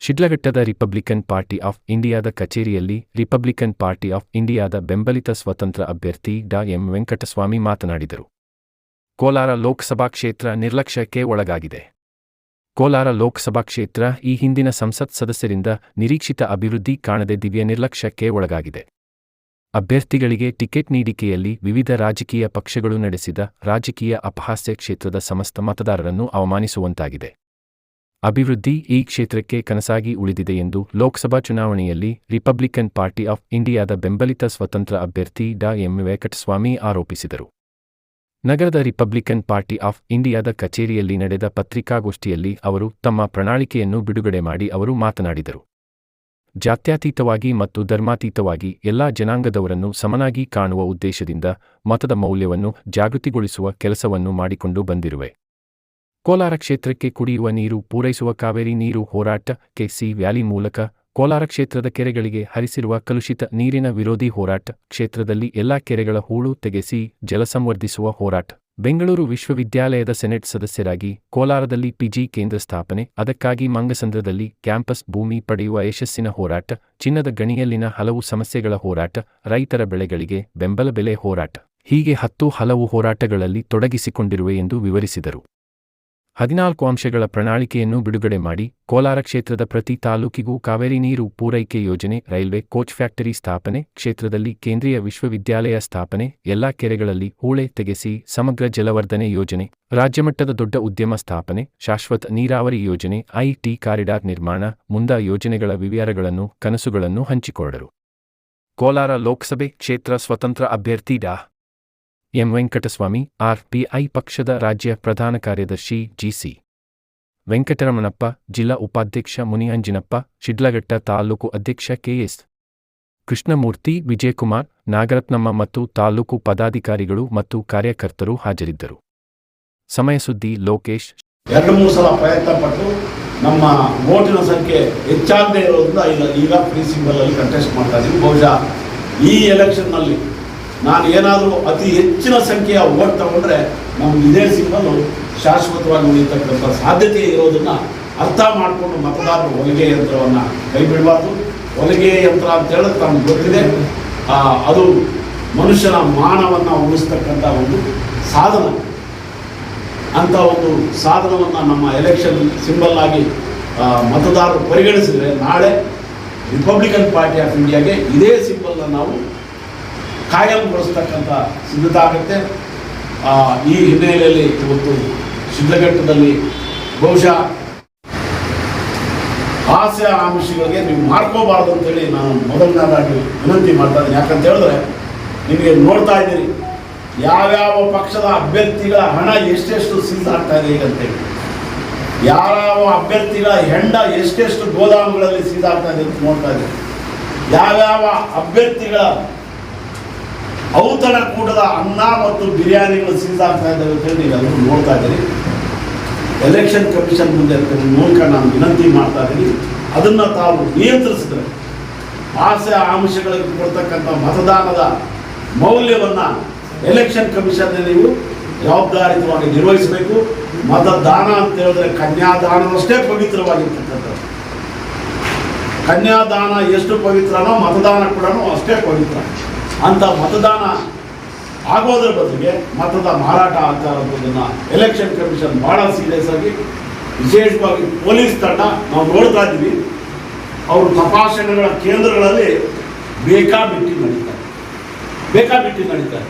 ಶಿಡ್ಲಘಟ್ಟದ Republican party of ಇಂಡಿಯಾದ ಕಚೇರಿಯಲ್ಲಿ Republican party of ಇಂಡಿಯಾದ ಬೆಂಬಲಿತ ಸ್ವತಂತ್ರ ಅಭ್ಯರ್ಥಿ ಡಾ ಎಂ ವೆಂಕಟಸ್ವಾಮಿ ಮಾತನಾಡಿದರು. ಕೋಲಾರ ಲೋಕಸಭಾ ಕ್ಷೇತ್ರ ನಿರ್ಲಕ್ಷ್ಯಕ್ಕೆ ಒಳಗಾಗಿದೆ. ಕೋಲಾರ ಲೋಕಸಭಾ ಕ್ಷೇತ್ರ ಈ ಹಿಂದಿನ ಸಂಸತ್ ಸದಸ್ಯರಿಂದ ನಿರೀಕ್ಷಿತ ಅಭಿವೃದ್ಧಿ ಕಾಣದೆ ದಿವ್ಯ ನಿರ್ಲಕ್ಷ್ಯಕ್ಕೆ ಒಳಗಾಗಿದೆ. ಅಭ್ಯರ್ಥಿಗಳಿಗೆ ಟಿಕೆಟ್ ನೀಡಿಕೆಯಲ್ಲಿ ವಿವಿಧ ರಾಜಕೀಯ ಪಕ್ಷಗಳು ನಡೆಸಿದ ರಾಜಕೀಯ ಅಪಹಾಸ್ಯ ಕ್ಷೇತ್ರದ ಸಮಸ್ತ ಮತದಾರರನ್ನು ಅವಮಾನಿಸುವಂತಾಗಿದೆ. ಅಭಿವೃದ್ಧಿ ಈ ಕ್ಷೇತ್ರಕ್ಕೆ ಕನಸಾಗಿ ಉಳಿದಿದೆ ಎಂದು ಲೋಕಸಭಾ ಚುನಾವಣೆಯಲ್ಲಿ ರಿಪಬ್ಲಿಕನ್ ಪಾರ್ಟಿ ಆಫ್ ಇಂಡಿಯಾದ ಬೆಂಬಲಿತ ಸ್ವತಂತ್ರ ಅಭ್ಯರ್ಥಿ ಡಾ ಎಂ. ವೆಂಕಟಸ್ವಾಮಿ ಆರೋಪಿಸಿದರು. ನಗರದ ರಿಪಬ್ಲಿಕನ್ ಪಾರ್ಟಿ ಆಫ್ ಇಂಡಿಯಾದ ಕಚೇರಿಯಲ್ಲಿ ನಡೆದ ಪತ್ರಿಕಾಗೋಷ್ಠಿಯಲ್ಲಿ ಅವರು ತಮ್ಮ ಪ್ರಣಾಳಿಕೆಯನ್ನು ಬಿಡುಗಡೆ ಮಾಡಿ ಅವರು ಮಾತನಾಡಿದರು. ಜಾತ್ಯತೀತವಾಗಿ ಮತ್ತು ಧರ್ಮಾತೀತವಾಗಿ ಎಲ್ಲಾ ಜನಾಂಗದವರನ್ನು ಸಮನಾಗಿ ಕಾಣುವ ಉದ್ದೇಶದಿಂದ ಮತದ ಮೌಲ್ಯವನ್ನು ಜಾಗೃತಿಗೊಳಿಸುವ ಕೆಲಸವನ್ನು ಮಾಡಿಕೊಂಡು ಬಂದಿರುವೆ. ಕೋಲಾರ ಕ್ಷೇತ್ರಕ್ಕೆ ಕುಡಿಯುವ ನೀರು ಪೂರೈಸುವ ಕಾವೇರಿ ನೀರು ಹೋರಾಟ ಕೆಸಿ ವ್ಯಾಲಿ ಮೂಲಕ ಕೋಲಾರ ಕ್ಷೇತ್ರದ ಕೆರೆಗಳಿಗೆ ಹರಿಸಿರುವ ಕಲುಷಿತ ನೀರಿನ ವಿರೋಧಿ ಹೋರಾಟ ಕ್ಷೇತ್ರದಲ್ಲಿ ಎಲ್ಲಾ ಕೆರೆಗಳ ಹೂಳು ತೆಗೆಸಿ ಜಲಸಂವರ್ಧಿಸುವ ಹೋರಾಟ. ಬೆಂಗಳೂರು ವಿಶ್ವವಿದ್ಯಾಲಯದ ಸೆನೆಟ್ ಸದಸ್ಯರಾಗಿ ಕೋಲಾರದಲ್ಲಿ ಪಿಜಿ ಕೇಂದ್ರ ಸ್ಥಾಪನೆ, ಅದಕ್ಕಾಗಿ ಮಂಗಸಂದ್ರದಲ್ಲಿ ಕ್ಯಾಂಪಸ್ ಭೂಮಿ ಪಡೆಯುವ ಯಶಸ್ಸಿನ ಹೋರಾಟ, ಚಿನ್ನದ ಗಣಿಯಲ್ಲಿನ ಹಲವು ಸಮಸ್ಯೆಗಳ ಹೋರಾಟ, ರೈತರ ಬೆಳೆಗಳಿಗೆ ಬೆಂಬಲ ಬೆಲೆ ಹೋರಾಟ. ಹೀಗೆ ಹತ್ತು ಹಲವು ಹೋರಾಟಗಳಲ್ಲಿ ತೊಡಗಿಸಿಕೊಂಡಿರುವೆ ಎಂದು ವಿವರಿಸಿದರು. ಹದಿನಾಲ್ಕು ಅಂಶಗಳ ಪ್ರಣಾಳಿಕೆಯನ್ನು ಬಿಡುಗಡೆ ಮಾಡಿ ಕೋಲಾರ ಕ್ಷೇತ್ರದ ಪ್ರತಿ ತಾಲೂಕಿಗೂ ಕಾವೇರಿ ನೀರು ಪೂರೈಕೆ ಯೋಜನೆ, ರೈಲ್ವೆ ಕೋಚ್ ಫ್ಯಾಕ್ಟರಿ ಸ್ಥಾಪನೆ, ಕ್ಷೇತ್ರದಲ್ಲಿ ಕೇಂದ್ರೀಯ ವಿಶ್ವವಿದ್ಯಾಲಯ ಸ್ಥಾಪನೆ, ಎಲ್ಲಾ ಕೆರೆಗಳಲ್ಲಿ ಹೂಳೆ ತೆಗೆಸಿ ಸಮಗ್ರ ಜಲವರ್ಧನೆ ಯೋಜನೆ ರಾಜ್ಯಮಟ್ಟದ ದೊಡ್ಡ ಉದ್ಯಮ ಸ್ಥಾಪನೆ, ಶಾಶ್ವತ ನೀರಾವರಿ ಯೋಜನೆ ಐಟಿ ಕಾರಿಡಾರ್ ನಿರ್ಮಾಣ ಮುಂದ ಯೋಜನೆಗಳ ವಿವರಗಳನ್ನು, ಕನಸುಗಳನ್ನು ಹಂಚಿಕೊಂಡರು. ಕೋಲಾರ ಲೋಕಸಭೆ ಕ್ಷೇತ್ರ ಸ್ವತಂತ್ರ ಅಭ್ಯರ್ಥಿ ಡಾ. ಎಂ ವೆಂಕಟಸ್ವಾಮಿ ಆರ್ಪಿಐ ಪಕ್ಷದ ರಾಜ್ಯ ಪ್ರಧಾನ ಕಾರ್ಯದರ್ಶಿ ಜಿಸಿ. ವೆಂಕಟರಮಣಪ್ಪ, ಜಿಲ್ಲಾ ಉಪಾಧ್ಯಕ್ಷ ಮುನಿಯಂಜಿನಪ್ಪ, ಶಿಡ್ಲಘಟ್ಟ ತಾಲೂಕು ಅಧ್ಯಕ್ಷ ಕೆಎಸ್. ಕೃಷ್ಣಮೂರ್ತಿ, ವಿಜಯಕುಮಾರ್, ನಾಗರತ್ನಮ್ಮ ಮತ್ತು ತಾಲೂಕು ಪದಾಧಿಕಾರಿಗಳು ಮತ್ತು ಕಾರ್ಯಕರ್ತರು ಹಾಜರಿದ್ದರು. ಸಮಯ ಸುದ್ದಿ ಲೋಕೇಶ್. ಎರಡು ಮೂರು ಸಲ ಪ್ರಯತ್ನ ಪಟ್ಟು ನಮ್ಮ ಓಟಿನ ಸಂಖ್ಯೆ ಹೆಚ್ಚಾಗದೇ ಇರೋದ್ರಿಂದ ಈಗ ಫ್ರೀ ಅಲ್ಲಿ ಕಂಟೆಸ್ಟ್ ಮಾಡ್ತಾ ಇದ್ದೀವಿ ಬಹುಶಃ ಈ ಎಲೆಕ್ಷನ್ನಲ್ಲಿ ನಾನು ಏನಾದರೂ ಅತಿ ಹೆಚ್ಚಿನ ಸಂಖ್ಯೆಯ ಓಟ್ ತಗೊಂಡ್ರೆ ನಮ್ಗೆ ಇದೇ ಸಿಂಬಲು ಶಾಶ್ವತವಾಗಿ ಉಳಿಯತಕ್ಕಂಥ ಸಾಧ್ಯತೆ ಇರೋದನ್ನು ಅರ್ಥ ಮಾಡಿಕೊಂಡು ಮತದಾರರು ಹೊಲಿಗೆ ಯಂತ್ರವನ್ನು ಕೈ ಬಿಡಬಾರ್ದು. ಹೊಲಿಗೆ ಯಂತ್ರ ಅಂತ ಹೇಳಿದ್ರೆ ತಮ್ಗೆ ಗೊತ್ತಿದೆ. ಅದು ಮನುಷ್ಯನ ಮಾನವನ್ನು ಉಳಿಸ್ತಕ್ಕಂಥ ಒಂದು ಸಾಧನ. ಅಂತ ಒಂದು ಸಾಧನವನ್ನು ನಮ್ಮ ಎಲೆಕ್ಷನ್ ಸಿಂಬಲ್ ಆಗಿ ಮತದಾರರು ಪರಿಗಣಿಸಿದರೆ ನಾಳೆ ರಿಪಬ್ಲಿಕನ್ ಪಾರ್ಟಿ ಆಫ್ ಇಂಡಿಯಾಗೆ ಇದೇ ಸಿಂಬಲ್ನ ನಾವು ಕಾಯಂಗೊಳಿಸ್ತಕ್ಕಂಥ ಸಿದ್ಧತೆ ಆಗುತ್ತೆ. ಈ ಹಿನ್ನೆಲೆಯಲ್ಲಿ ಇವತ್ತು ಸಿದ್ಧಘಟ್ಟದಲ್ಲಿ ಬಹುಶಃ ಆಸೆ ಆಮಿಷಗಳಿಗೆ ನೀವು ಮಾಡ್ಕೋಬಾರ್ದು ಅಂತೇಳಿ ನಾನು ಮೊದಲನೇದಾಗಿ ವಿನಂತಿ ಮಾಡ್ತಾ ಇದ್ದೀನಿ. ಯಾಕಂತ ಹೇಳಿದ್ರೆ, ನಿಮಗೆ ನೋಡ್ತಾ ಇದ್ದೀರಿ, ಯಾವ್ಯಾವ ಪಕ್ಷದ ಅಭ್ಯರ್ಥಿಗಳ ಹಣ ಎಷ್ಟೆಷ್ಟು ಸೀಸಾಗ್ತಾ ಇದೆ ಈಗ ಅಂತೇಳಿ. ಯಾವ್ಯಾವ ಅಭ್ಯರ್ಥಿಗಳ ಹೆಂಡ ಎಷ್ಟೆಷ್ಟು ಗೋದಾಮುಗಳಲ್ಲಿ ಸಿದ್ಧ ಆಗ್ತಾ ಇದೆ ಅಂತ ನೋಡ್ತಾ ಇದ್ದೀರಿ. ಯಾವ್ಯಾವ ಅಭ್ಯರ್ಥಿಗಳ ಔತಣ ಕೂಟದ ಅನ್ನ ಮತ್ತು ಬಿರಿಯಾನಿಗಳು ಸೀಸ್ ಆಗ್ತಾ ಇದ್ದಾವೆ ಅಂತೇಳಿ ನೀವೆಲ್ಲರೂ ನೋಡ್ತಾ ಇದ್ದೀರಿ. ಎಲೆಕ್ಷನ್ ಕಮಿಷನ್ ಮುಂದೆ ಮೂಲಕ ನಾನು ವಿನಂತಿ ಮಾಡ್ತಾ ಇದ್ದೀನಿ. ಅದನ್ನು ತಾವು ನಿಯಂತ್ರಿಸಿದ್ರೆ ಆಸೆ ಆಮಿಷಗಳಿಗೆ ಕೊಡ್ತಕ್ಕಂಥ ಮತದಾನದ ಮೌಲ್ಯವನ್ನು ಎಲೆಕ್ಷನ್ ಕಮಿಷನ್ ನೀವು ಜವಾಬ್ದಾರಿತವಾಗಿ ನಿರ್ವಹಿಸಬೇಕು. ಮತದಾನ ಅಂತ ಹೇಳಿದ್ರೆ ಕನ್ಯಾದಾನವಷ್ಟೇ ಪವಿತ್ರವಾಗಿರ್ತಕ್ಕಂಥದ್ದು. ಕನ್ಯಾದಾನ ಎಷ್ಟು ಪವಿತ್ರನೋ ಮತದಾನ ಕೂಡ ಅಷ್ಟೇ ಪವಿತ್ರ. ಅಂತ ಮತದಾನ ಆಗೋದ್ರ ಬದಲಿಗೆ ಮತದ ಮಾರಾಟ ಆಗ್ತಾ ಇರೋದನ್ನ ಎಲೆಕ್ಷನ್ ಕಮಿಷನ್ ಭಾಳ ಸೀರಿಯಸ್ ಆಗಿ, ವಿಶೇಷವಾಗಿ ಪೊಲೀಸ್ ತಂಡ ನಾವು ನೋಡ್ತಾ ಇದ್ದೀವಿ. ಅವರು ತಪಾಸಣೆಗಳ ಕೇಂದ್ರಗಳಲ್ಲಿ ಬೇಕಾಬಿಟ್ಟಿ ನಡೀತಾರೆ ಬೇಕಾಬಿಟ್ಟಿ ನಡೀತಾರೆ